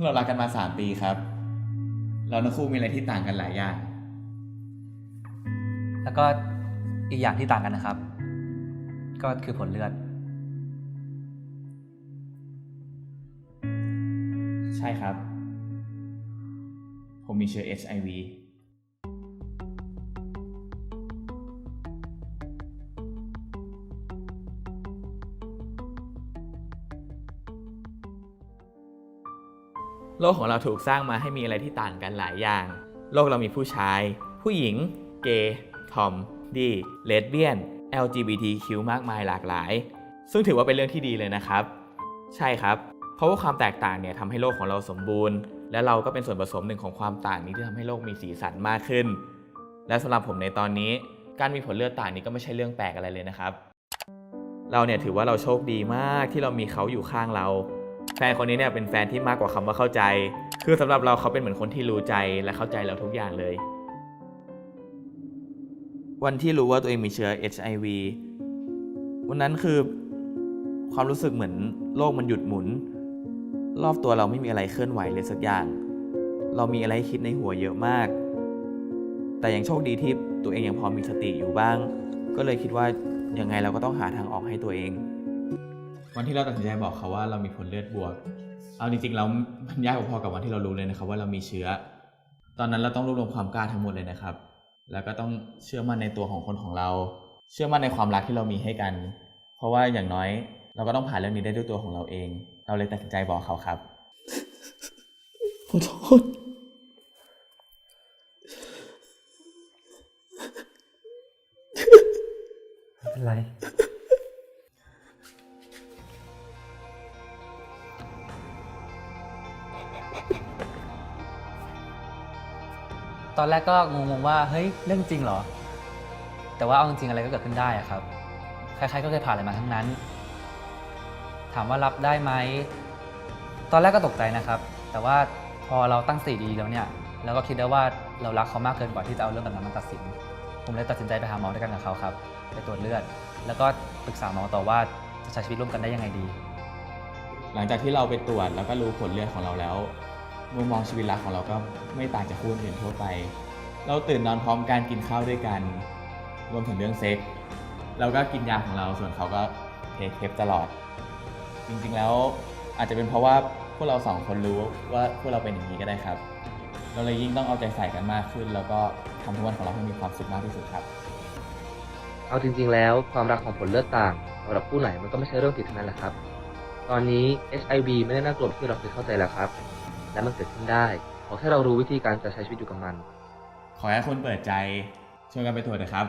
วกเรารักกันมาสามปีครับ เราทั้งคู่มีอะไรที่ต่างกันหลายอย่าง แล้วก็อีกอย่างที่ต่างกันนะครับ ก็คือผลเลือด ใช่ครับ ผมมีเชื้อ HIV โลกของเราถูกสร้างมาให้มีอะไรที่ต่างกันหลายอย่าง โลกเรามีผู้ชาย ผู้หญิง เกย์ทอม ดี เลสเบี้ยน LGBTQ มากมายหลากหลาย ซึ่งถือว่าเป็นเรื่องที่ดีเลยนะครับ ใช่ครับ เพราะว่าความแตกต่างเนี่ยทำให้โลกของเราสมบูรณ์ และเราก็เป็นส่วนผสมหนึ่งของความต่างนี้ที่ทำให้โลกมีสีสันมากขึ้น และสำหรับผมในตอนนี้ การมีผลเลือดต่างนี้ก็ไม่ใช่เรื่องแปลกอะไรเลยนะครับ เราเนี่ยถือว่าเราโชคดีมากที่เรามีเขาอยู่ข้างเรา แฟนคนนี้เนี่ยเป็นแฟนที่มากกว่าคำว่าเข้าใจ คือสำหรับเราเขาเป็นเหมือนคนที่รู้ใจและเข้าใจเราทุกอย่างเลย วันที่รู้ว่าตัวเองมีเชื้อ HIV วันนั้นคือความรู้สึกเหมือนโลกมันหยุดหมุน รอบตัวเราไม่มีอะไรเคลื่อนไหวเลยสักอย่าง เรามีอะไรให้คิดในหัวเยอะมาก แต่ยังโชคดีที่ตัวเองยังพอมีสติอยู่บ้าง ก็เลยคิดว่ายังไงเราก็ต้องหาทางออกให้ตัวเอง วันที่เราตัดสินใจบอกเขาว่าเรามีผลเลือดบวก เอาจริงๆแล้วมันยากพอๆกับวันที่เรารู้เลยนะครับ ว่าเรามีเชื้อ ตอนนั้นเราต้องรวบรวมความกล้าทั้งหมดเลยนะครับ แล้วก็ต้องเชื่อมั่นในตัวของคนของเรา เชื่อมั่นในความรักที่เรามีให้กัน เพราะว่าอย่างน้อย เราก็ต้องผ่านเรื่องนี้ได้ด้วยตัวของเราเอง เราเลยตัดสินใจบอกเขาครับขอโทษไม่เป็นไร ตอนแรกก็งงๆว่าเฮ้ยเรื่องจริงเหรอ แต่ว่าเอาจริงๆอะไรก็เกิดขึ้นได้อะครับ ใครๆก็เคยผ่านอะไรมาทั้งนั้น ถามว่ารับได้ไหม ตอนแรกก็ตกใจนะครับ แต่ว่าพอเราตั้งสติดีแล้วเนี่ยเราก็คิดได้ว่าเรารักเขามากเกินกว่าที่จะเอาเรื่องแบบนั้นมาตัดสิน ผมเลยตัดสินใจไปหาหมอด้วยกันกับเขาครับ ไปตรวจเลือด แล้วก็ปรึกษาหมอต่อว่าจะใช้ชีวิตร่วมกันได้ยังไงดี หลังจากที่เราไปตรวจแล้วก็รู้ผลเลือดของเราแล้ว มุมมองชีวิตรักของเราก็ไม่ต่างจากคู่อื่นทั่วไป เราตื่นนอนพร้อมกันกินข้าวด้วยกัน รวมถึงเรื่องเซ็กเราก็กินยาของเราส่วนเขาก็เทคเทปตลอด จริงๆแล้วอาจจะเป็นเพราะว่าพวกเราสองคนรู้ว่าพวกเราเป็นอย่างนี้ก็ได้ครับ เราเลยยิ่งต้องเอาใจใส่กันมากขึ้น แล้วก็ทำทุกวันของเราให้มีความสุขมากที่สุดครับ เอาจริง ๆ แล้วความรักของผลเลือดต่างสำหรับผู้ไหนมันก็ไม่ใช่เรื่องผิดทั้งนั้นแหละครับ ตอนนี้ HIV ไม่ได้น่ากลัวที่เราเคยเข้าใจแล้วครับ และมันเกิดขึ้นได้ ขอแค่เรารู้วิธีการจะใช้ชีวิตอยู่กับมัน ขอให้คุณเปิดใจชวนกันไปตรวจนะครับ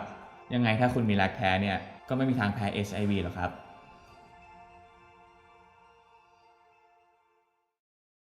ยังไงถ้าคุณมีรักแท้เนี่ยก็ไม่มีทางแพ้ HIV หรอกครับ